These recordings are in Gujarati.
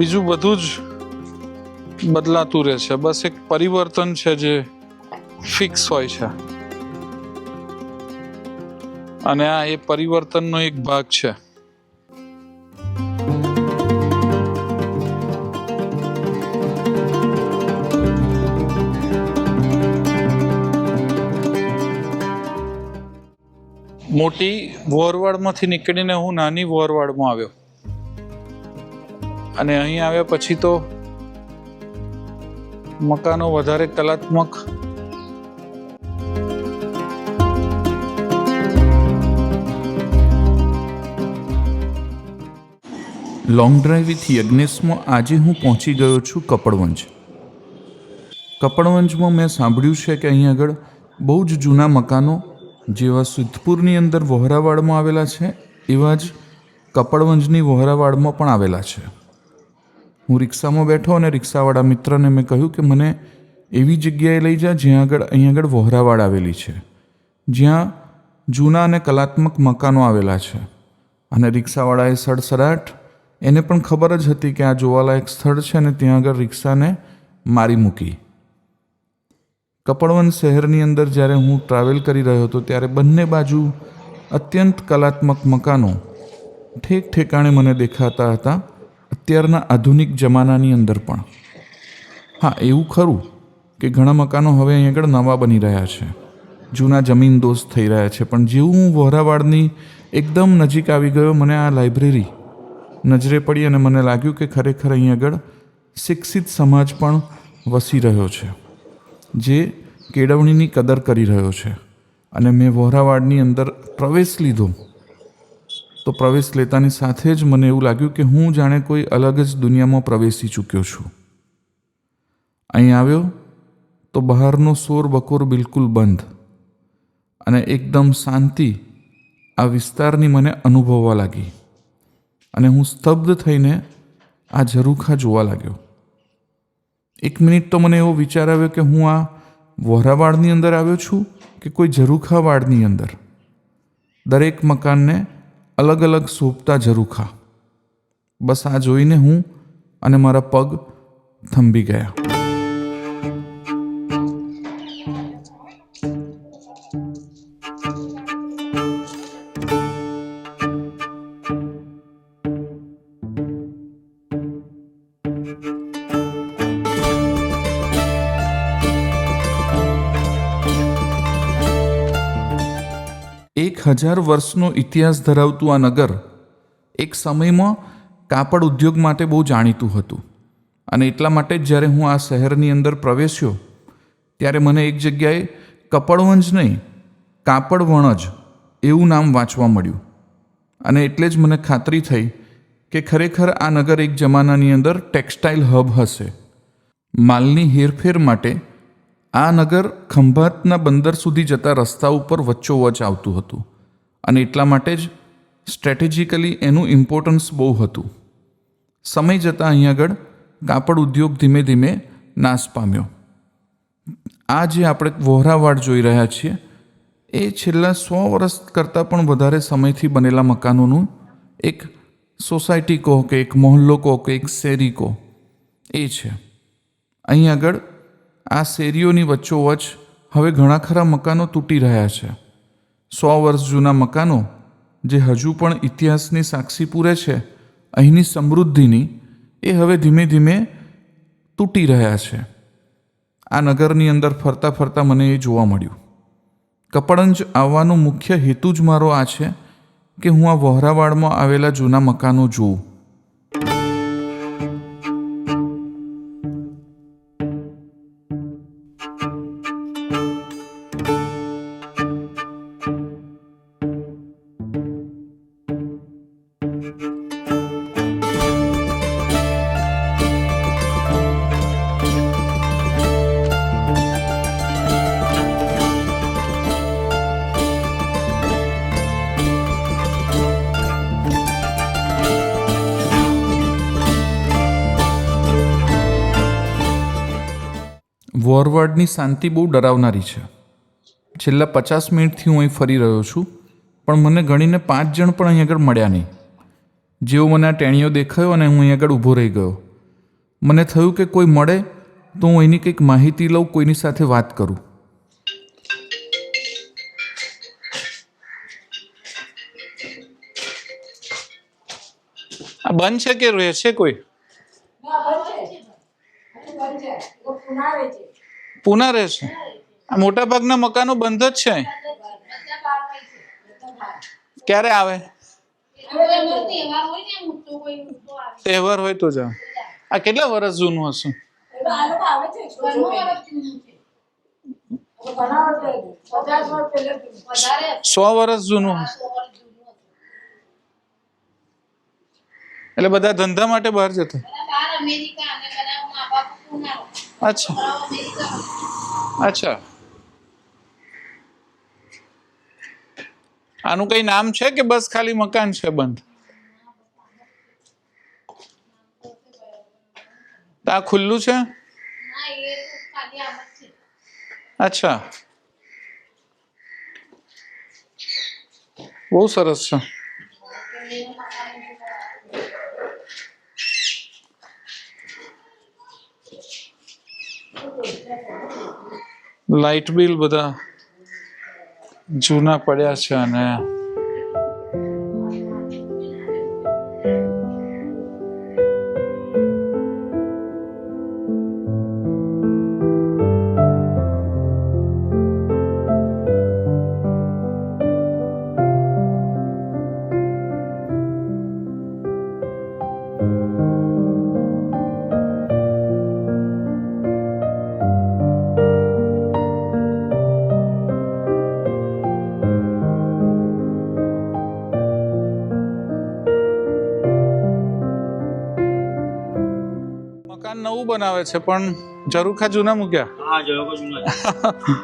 બીજું બધું જ બદલાતું રહે છે. બસ એક પરિવર્તન છે જે ફિક્સ હોય છે. અને આ એ પરિવર્તનનો એક ભાગ છે. મોટી વોરવાડમાંથી નીકળીને હું નાની વોરવાડમાં આવ્યો. અને અહીં આવ્યા પછી તો મકાનો વધારે કલાત્મક. લોંગ ડ્રાઈવ યજ્ઞેશમાં આજે હું પહોંચી ગયો છું કપડવંજ. કપડવંજમાં મેં સાંભળ્યું છે કે અહીં આગળ બહુ જ જૂના મકાનો, જેવા સુધપુરની અંદર વોહરાવાડમાં આવેલા છે, એવા જ કપડવંજની વોહરાવાડમાં પણ આવેલા છે. હું રિક્ષામાં બેઠો અને રિક્ષાવાળા મિત્રને મેં કહ્યું કે મને એવી જગ્યાએ લઈ જા જ્યાં આગળ અહીં આગળ વહોરાવાડ આવેલી છે. જ્યાં જૂના અને કલાત્મક મકાનો આવેલા છે. અને રિક્ષાવાળાએ સડસડાટ એને પણ ખબર જ હતી કે આ જોવાલાયક સ્થળ છે અને ત્યાં આગળ રિક્ષાને મારી મૂકી. કપડવન શહેરની અંદર જ્યારે હું ટ્રાવેલ કરી રહ્યો હતો ત્યારે બંને બાજુ અત્યંત કલાત્મક મકાનો ઠેક ઠેકાણે મને દેખાતા હતા. અત્યારના આધુનિક જમાનાની અંદર પણ. હા, એવું ખરું કે ઘણા મકાનો હવે અહીં આગળ નવા બની રહ્યા છે. જૂના જમીન દોસ્ત થઈ રહ્યા છે, પણ જેવું હું વોરાવાડની એકદમ નજીક આવી ગયો, મને આ લાઇબ્રેરી નજરે પડી અને મને લાગ્યું કે ખરેખર અહીં આગળ શિક્ષિત સમાજ પણ વસી રહ્યો છે, જે કેળવણીની કદર કરી રહ્યો છે. અને મેં વોરાવાડની અંદર પ્રવેશ લીધો. તો પ્રવેશ લેતાની સાથે જ મને એવું લાગ્યું કે હું જાણે કોઈ અલગ જ દુનિયામાં પ્રવેશી ચૂક્યો છું. અહીં આવ્યો તો બહારનો શોર બકોર બિલકુલ બંધ અને એકદમ શાંતિ આ વિસ્તારની મને અનુભવવા લાગી અને હું સ્તબ્ધ થઈને આ ઝરૂખા જોવા લાગ્યો. એક મિનિટ તો મને એવો વિચાર આવ્યો કે હું આ વોરાવાડની અંદર આવ્યો છું કે કોઈ ઝરૂખાવાડની અંદર. દરેક મકાનને અલગ અલગ શોભતા ઝરૂખા બસ આ જોઈને હું અને મારા પગ થંભી ગયા. હજાર વર્ષનો ઇતિહાસ ધરાવતું આ નગર એક સમયમાં કાપડ ઉદ્યોગ માટે બહુ જાણીતું હતું. અને એટલા માટે જ જ્યારે હું આ શહેરની અંદર પ્રવેશ્યો, ત્યારે મને એક જગ્યાએ કપડવંજ નહીં કાપડવણજ એવું નામ વાંચવા મળ્યું. અને એટલે જ મને ખાતરી થઈ કે ખરેખર આ નગર એક જમાનાની અંદર ટેક્સટાઇલ હબ હશે. માલની હેરફેર માટે આ નગર ખંભાતના બંદર સુધી જતા રસ્તા ઉપર વચ્ચોવચ આવતું હતું. અને એટલા માટે જ સ્ટ્રેટેજિકલી એનું ઇમ્પોર્ટન્સ બહુ હતું. સમય જતાં અહીં આગળ કાપડ ઉદ્યોગ ધીમે ધીમે નાશ પામ્યો. આ જે આપણે વોહરાવાડ જોઈ રહ્યા છીએ, એ છેલ્લા સો વર્ષ કરતાં પણ વધારે સમયથી બનેલા મકાનોનું એક સોસાયટી કહો કે એક મહોલ્લો કહો કે એક શેરી કહો, એ છે. અહીં આગળ આ શેરીઓની વચ્ચોવચ હવે ઘણા ખરા મકાનો તૂટી રહ્યા છે. સો વર્ષ જૂના મકાનો, જે હજુ પણ ઇતિહાસની સાક્ષી પૂરે છે, અહીંની સમૃદ્ધિની, એ હવે ધીમે ધીમે તૂટી રહ્યા છે. આ નગરની અંદર ફરતા ફરતા મને એ જોવા મળ્યું. કપડંજ આવવાનો મુખ્ય હેતુ જ મારો આ છે કે હું આ વોહરાવાડમાં આવેલા જૂના મકાનો જોઉં. વોરવાડની શાંતિ બહુ ડરાવનારી છે. છેલ્લા પચાસ મિનિટથી હું અહીં ફરી રહ્યો છું પણ મને ગણીને પાંચ જણ પણ અહીં આગળ મળ્યા નહીં. જેવો મને આ ટેણીઓ દેખાયો અને હું અહીં આગળ ઊભો રહી ગયો. મને થયું કે કોઈ મળે તો હું એની કંઈક માહિતી લઉં કોઈની સાથે વાત કરું. આ બંધ છે કે રહે છે કોઈ? છે આ મોટા ભાગના મકાનો બંધ જ છે. ક્યારે આવે? તહેવાર હોય તો જાવ આ કેટલા વર્ષ જૂનું હશે? સો વર્ષ જૂનું હશે. એટલે બધા ધંધા માટે બહાર જતા. અચ્છા. અચ્છા. આનું કઈ નામ છે કે બસ ખાલી મકાન છે બંધ? આ ખુલ્લું છે? અચ્છા. બહુ સરસ છે. લાઇટ બિલ બધા જૂના પડ્યા છે અને બનાવે છે પણ જરૂખા જૂના મૂક્યા?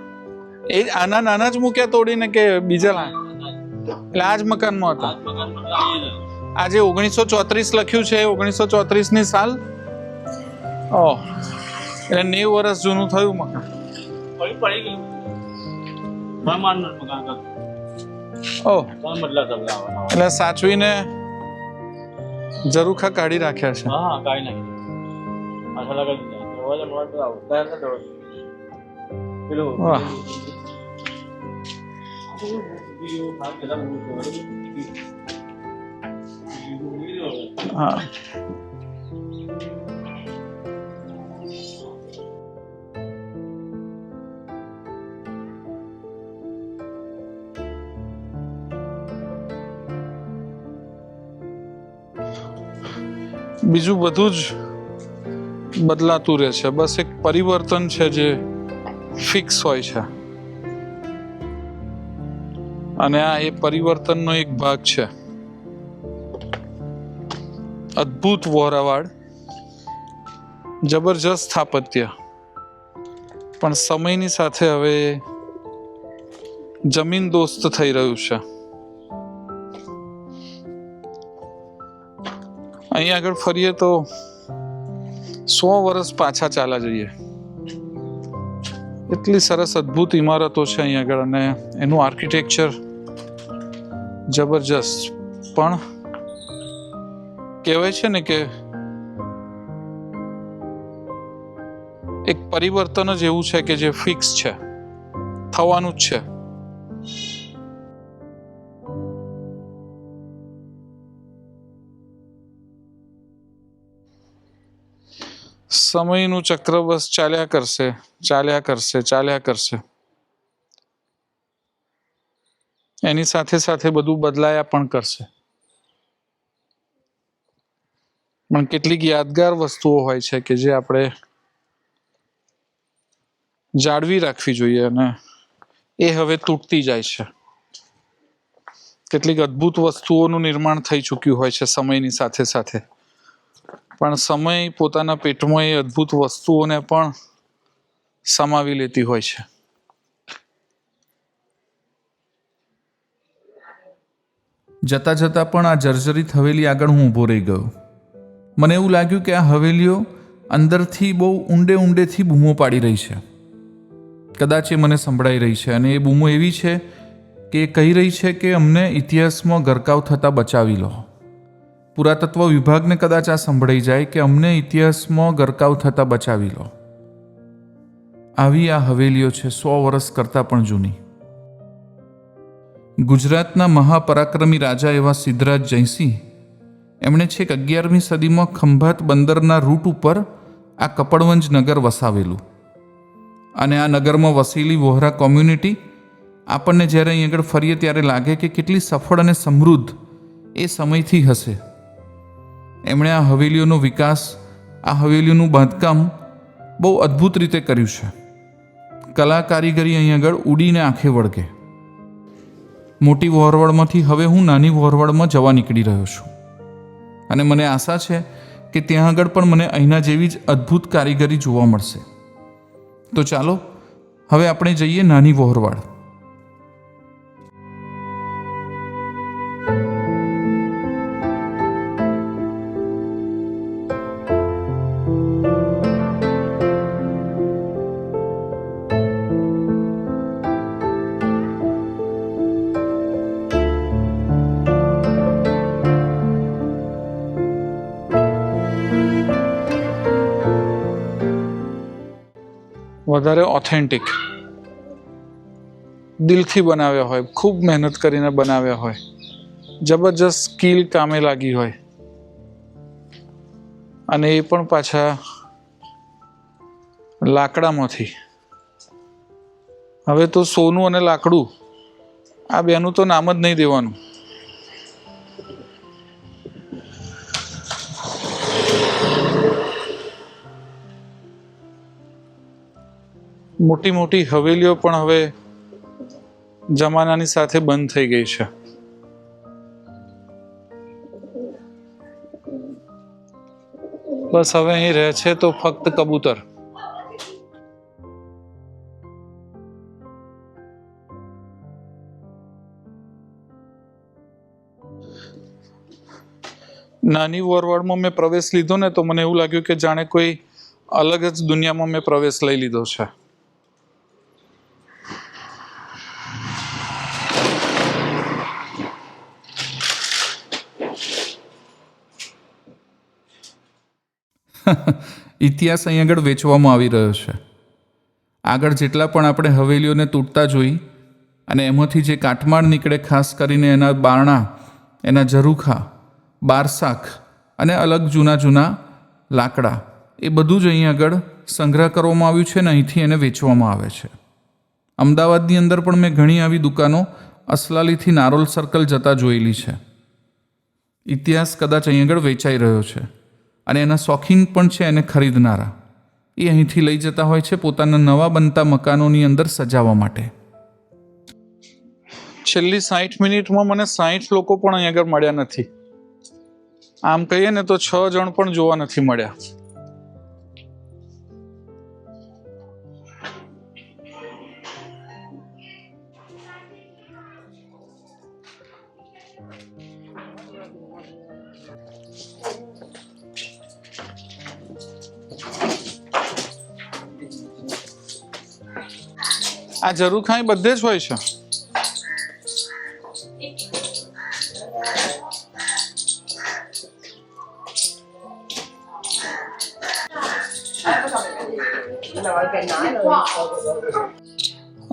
એ આના નાના જ મૂક્યા તોડીને કે બીજા એટલે આ જ મકાનમાં હતા? આજે ઓગણીસો ચોત્રીસ લખ્યું છે ઓગણીસો ચોત્રીસની સાલ? ઓહ એટલે નેવ વર્ષ જૂનું થયું મકાન. ઓહ. એટલે સાચવીને જરૂખા કાઢી રાખ્યા છે. હા હા કાંઈ નહીં પાછા લગાડી દીધા દરવાજા મોડા બધા આવો. તૈયાર ના દરવાજા. પેલું વાહ. હા બીજું બધું જ બદલાતું રહે છે. બસ એક પરિવર્તન છે જે ફિક્સ હોય છે. અને આ એ પરિવર્તનનો એક ભાગ છે. અદ્ભુત વોરાવાડ જબરજસ્ત સ્થાપત્ય. પણ સમયની સાથે હવે જમીન દોસ્ત થઈ રહ્યું છે. અહીં આગળ ફરીએ તો સો વર્ષ પાછા ચાલા જઈએ. એટલી સરસ અદ્ભુત ઇમારતો છે અહીં આગળ અને એનું આર્કિટેક્ચર જબરજસ્ત. પણ કહેવાય છે ને કે એક પરિવર્તન જ એવું છે કે જે ફિક્સ છે, થવાનું જ છે. સમયનું ચક્ર બસ ચાલ્યા કરશે ચાલ્યા કરશે ચાલ્યા કરશે. એની સાથે સાથે બધું બદલાયા પણ કરશે. પણ કેટલીક યાદગાર વસ્તુઓ હોય છે કે જે આપણે જાળવી રાખવી જોઈએ અને એ હવે તૂટતી જાય છે. કેટલીક અદ્ભુત વસ્તુઓનું નિર્માણ થઈ ચૂક્યું હોય છે સમયની સાથે સાથે. પણ સમય પોતાના પેટમાં એ અદ્ભુત વસ્તુઓને પણ સમાવી લેતી હોય છે. જતાં જતાં પણ આ જર્જરિત હવેલી આગળ હું ઊભો રહી ગયો. મને એવું લાગ્યું કે આ હવેલીઓ અંદરથી બહુ ઊંડે ઊંડેથી બૂમો પાડી રહી છે. કદાચ એ મને સંભળાઈ રહી છે અને એ બૂમો એવી છે કે એ કહી રહી છે કે અમને ઇતિહાસમાં ગરકાવ થતાં બચાવી લો. પુરાતત્વ વિભાગને કદાચ આ સંભળાઈ જાય કે અમને ઇતિહાસમાં ગરકાવ થતાં બચાવી લો. આવી આ હવેલીઓ છે સો વર્ષ કરતાં પણ જૂની. ગુજરાતના મહાપરાક્રમી રાજા એવા સિદ્ધરાજ જયસિંહ, એમણે છેક અગિયારમી સદીમાં ખંભાત બંદરના રૂટ ઉપર આ કપડવંજ નગર વસાવેલું. અને આ નગરમાં વસેલી વોહરા કોમ્યુનિટી આપણને જ્યારે અહીં આગળ ફરીએ ત્યારે લાગે કે કેટલી સફળ અને સમૃદ્ધ એ સમયથી હશે. એમણે આ હવેલીઓનો વિકાસ, આ હવેલીઓનું બાંધકામ બહુ અદ્ભુત રીતે કર્યું છે. કલા કારીગરી અહીં આગળ ઉડીને આંખે વળગે. મોટી વોરવડમાંથી હવે હું નાની વોરવડમાં જવા નીકળી રહ્યો છું. અને મને આશા છે કે ત્યાં આગળ પણ મને અહીંના જેવી જ અદ્ભુત કારીગરી જોવા મળશે. તો ચાલો, હવે આપણે જઈએ નાની વહોરવાડ વધારે ઓથેન્ટિક દિલથી બનાવ્યા હોય, ખૂબ મહેનત કરીને બનાવ્યા હોય, જબરજસ્ત સ્કિલ કામે લાગી હોય. અને એ પણ પાછા લાકડામાંથી. હવે તો સોનું અને લાકડું, આ બેનું તો નામ જ નહીં દેવાનું. મોટી મોટી હવેલીઓ પણ હવે જમાનાની સાથે બંધ થઈ ગઈ છે. બસ હવે અહીં રહે છે તો ફક્ત કબૂતર. નાની વોરવાડમાં મેં પ્રવેશ લીધો ને તો મને એવું લાગ્યું કે જાણે કોઈ અલગ જ દુનિયામાં મેં પ્રવેશ લઈ લીધો છે. ઇતિહાસ અહીં આગળ વેચવામાં આવી રહ્યો છે. આગળ જેટલા પણ આપણે હવેલીઓને તૂટતા જોઈ અને એમાંથી જે કાટમાળ નીકળે ખાસ કરીને એના બારણા, એના ઝરૂખા, બારસાખ અને અલગ જૂના જૂના લાકડા, એ બધું જ અહીં આગળ સંગ્રહ કરવામાં આવ્યું છે ને અહીંથી એને વેચવામાં આવે છે. અમદાવાદની અંદર પણ મેં ઘણી આવી દુકાનો અસલાલીથી નારોલ સર્કલ જતા જોયેલી છે. ઇતિહાસ કદાચ અહીં આગળ વેચાઈ રહ્યો છે. અને એના શોખીન પણ છે એને ખરીદનારા. એ અહીંથી લઈ જતા હોય છે પોતાના નવા બનતા મકાનોની અંદર સજાવવા માટે. છેલ્લી સાઠ મિનિટમાં મને સાઠ લોકો પણ અહીં આગળ મળ્યા નથી. આમ કહીએ ને તો છ જણ પણ જોવા નથી મળ્યા. આ જરૂર ખાઈ બધે જ હોય છે.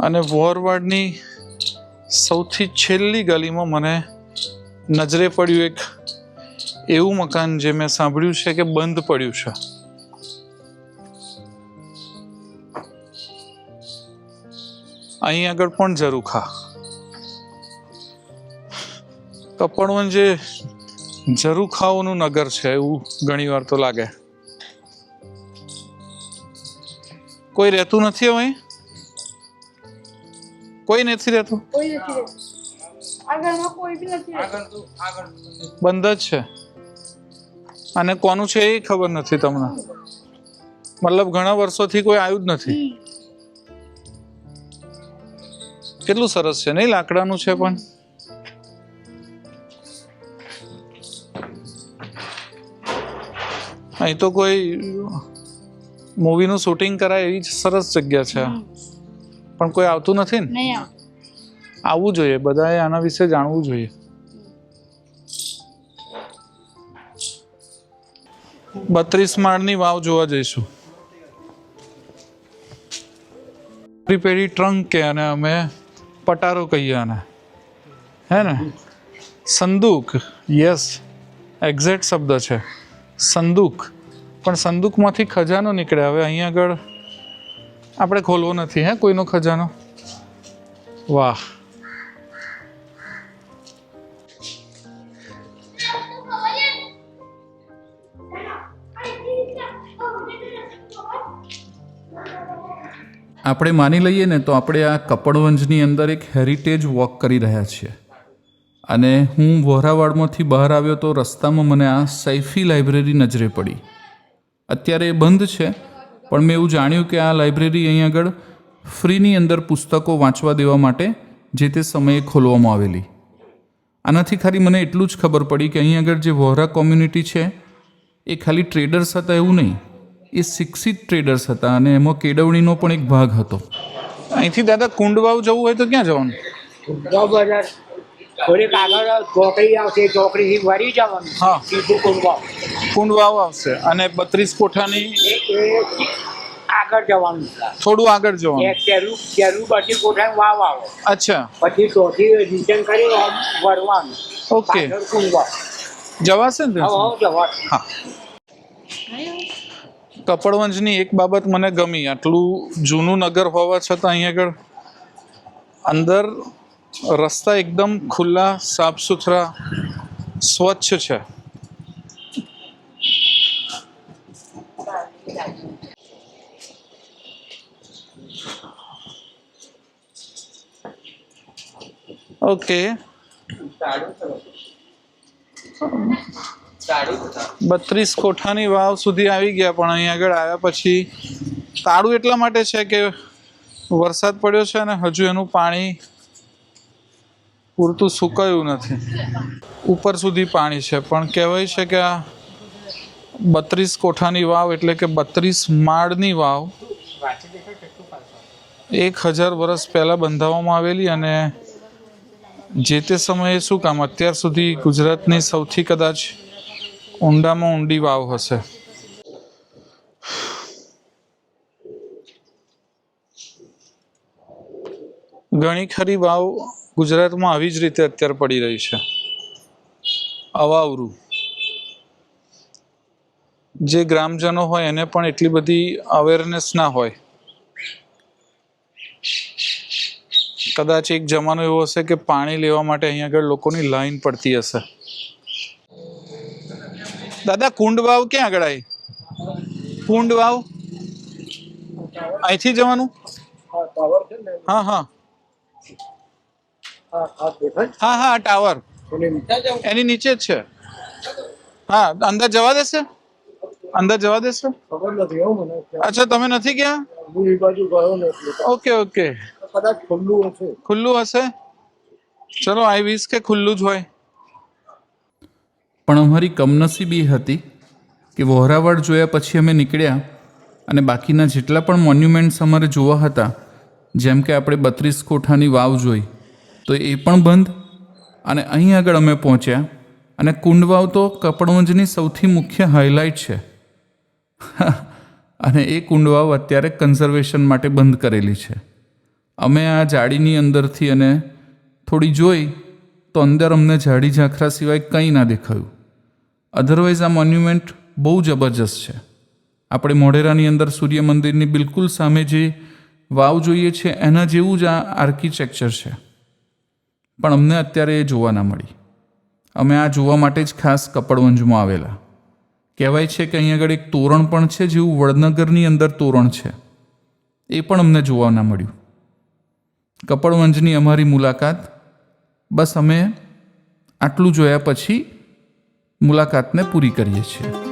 અને વોરવાડની સૌથી છેલ્લી ગલીમાં મને નજરે પડ્યું એક એવું મકાન જે મેં સાંભળ્યું છે કે બંધ પડ્યું છે. અહીં આગળ પણ ઝરૂખા કપડવન જે ઝરૂખાઓનું નગર છે એવું ઘણીવાર તો લાગે. કોઈ રહેતું નથી હવે અહીં? કોઈ નથી રહેતું? કોઈ નથી રહેતું. આગળમાં કોઈ બી નથી બંધ જ છે. અને કોનું છે એ ખબર નથી તમને? મતલબ ઘણા વર્ષોથી કોઈ આવ્યું જ નથી. કેટલું સરસ છે? નહીં લાકડાનું છે પણ. અહીં તો કોઈ મૂવીનું શૂટિંગ કરાય એવી સરસ જગ્યા છે. પણ કોઈ આવતું નથી ને? આવવું જોઈએ બધાએ આના વિશે જાણવું જોઈએ. બત્રીસ માળની વાવ જોવા જઈશું. પેઢી ટ્રંક કે અને અમે પટારો કહીએ આને. હે ને? સંદૂક. યસ એક્ઝેક્ટ શબ્દ છે. સંદૂક. પણ સંદૂકમાંથી ખજાનો નીકળે. હવે અહીંયા આગળ આપણે ખોલવો નથી, હે? કોઈનો ખજાનો? વાહ. આપણે માની લઈએ ને તો આપણે આ કપડવંજની અંદર એક હેરિટેજ વોક કરી રહ્યા છીએ. અને હું વોરાવાડમાંથી બહાર આવ્યો તો રસ્તામાં મને આ સૈફી લાઇબ્રેરી નજરે પડી. અત્યારે એ બંધ છે, પણ મેં એવું જાણ્યું કે આ લાઇબ્રેરી અહીં આગળ ફ્રીની અંદર પુસ્તકો વાંચવા દેવા માટે જે તે સમયે ખોલવામાં આવેલી. આનાથી ખાલી મને એટલું જ ખબર પડી કે અહીં આગળ જે વોરા કોમ્યુનિટી છે, એ ખાલી ટ્રેડર્સ હતા એવું નહીં. એ શિક્ષિત ટ્રેડર્સ હતા અને એમાં કેળવણીનો પણ એક ભાગ હતો. અહીંથી દાદા કુંડવાવ જવું હોય તો ક્યાં જવાનું? થોડીક આગળ ચોકડી આવશે ચોકડીથી વળી જવાનું. હા. સીધું કુંડવાવ. કુંડવાવ આવશે અને બત્રીસ કોઠાની આગળ જવાનું. થોડું આગળ જવાનું. પેલું પેલું બધી કોઠાની વાવ આવે. અચ્છા. પછી ચોથી રિટર્ન કરી વળવાનું. ઓકે જવાશે ને હવે ત્યાં? હા. કપડવંજની એક બાબત મને ગમી. આટલું જૂનું નગર હોવા છતાં અહીં આગળ અંદર રસ્તા એકદમ ખુલ્લા સાફ સુથરા સ્વચ્છ છે. ઓકે બત્રીસ કોઠાની વાવ સુધી આવી ગયા, પણ અહીં આગળ આવ્યા પછી તાળું એટલા માટે છે કે વરસાદ પડ્યો છે અને હજુ એનું પાણી પૂરતું સુકાયું નથી. ઉપર સુધી પાણી છે, પણ કહેવાય છે કે આ બત્રીસ કોઠાની વાવ એટલે કે બત્રીસ માળની વાવ એક હજાર વર્ષ પહેલાં બંધાવવામાં આવેલી અને જે તે સમયે શું કામ? અત્યાર સુધી ગુજરાતની સૌથી કદાચ ઊંડામાં ઊંડી વાવ હશે. ઘણી ખરી વાવ ગુજરાતમાં આવી જ રીતે અત્યારે પડી રહી છે. અવાવરું. જે ગ્રામજનો હોય એને પણ એટલી બધી અવેરનેસ ના હોય. કદાચ એક જમાનો એવો હશે કે પાણી લેવા માટે અહીંયા આગળ લોકોની લાઈન પડતી હશે. દાદા કુંડ વાવ ક્યાં આગળ આવી? કુંડ વાવ? અહીંથી જવાનું? હા હા. હા હા ટાવર. એની નીચે જ છે. હા અંદર જવા દેશે? અંદર જવા દેશે? ખબર નથી એવું મને અચ્છા તમે નથી ગયા? હું એ બાજુ ગયો નથી ઓકે ઓકે. કદાચ ખુલ્લું હશે. ખુલ્લું હશે? ચલો આઈ વીસ કે ખુલ્લું જ હોય. પણ અમારી કમનસીબી હતી કે વોહરાવાડ જોયા પછી અમે નીકળ્યા અને બાકીના જેટલા પણ મોન્યુમેન્ટ્સ અમારે જોવા હતા, જેમ કે આપણે બત્રીસ કોઠાની વાવ જોઈ, તો એ પણ બંધ અને અહીં આગળ અમે પહોંચ્યા અને કુંડવાવ તો કપડવંજની સૌથી મુખ્ય હાઇલાઇટ છે. અને એ કુંડવાવ અત્યારે કન્ઝર્વેશન માટે બંધ કરેલી છે. અમે આ જાળીની અંદરથી અને થોડી જોઈ તો અંદર અમને જાડી ઝાંખરા સિવાય કંઈ ના દેખાયું. અધરવાઇઝ આ મોન્યુમેન્ટ બહુ જબરજસ્ત છે. આપણે મોઢેરાની અંદર સૂર્ય મંદિરની બિલકુલ સામે જે વાવ જોઈએ છે, એના જેવું જ આ આર્કિટેક્ચર છે. પણ અમને અત્યારે એ જોવા ના મળી. અમે આ જોવા માટે જ ખાસ કપડવંજમાં આવેલા. કહેવાય છે કે અહીં આગળ એક તોરણ પણ છે, જેવું વડનગરની અંદર તોરણ છે. એ પણ અમને જોવા ના મળ્યું. કપડવંજની અમારી મુલાકાત. બસ અમે આટલું જોયા પછી મુલાકાતને પૂરી કરીએ છીએ.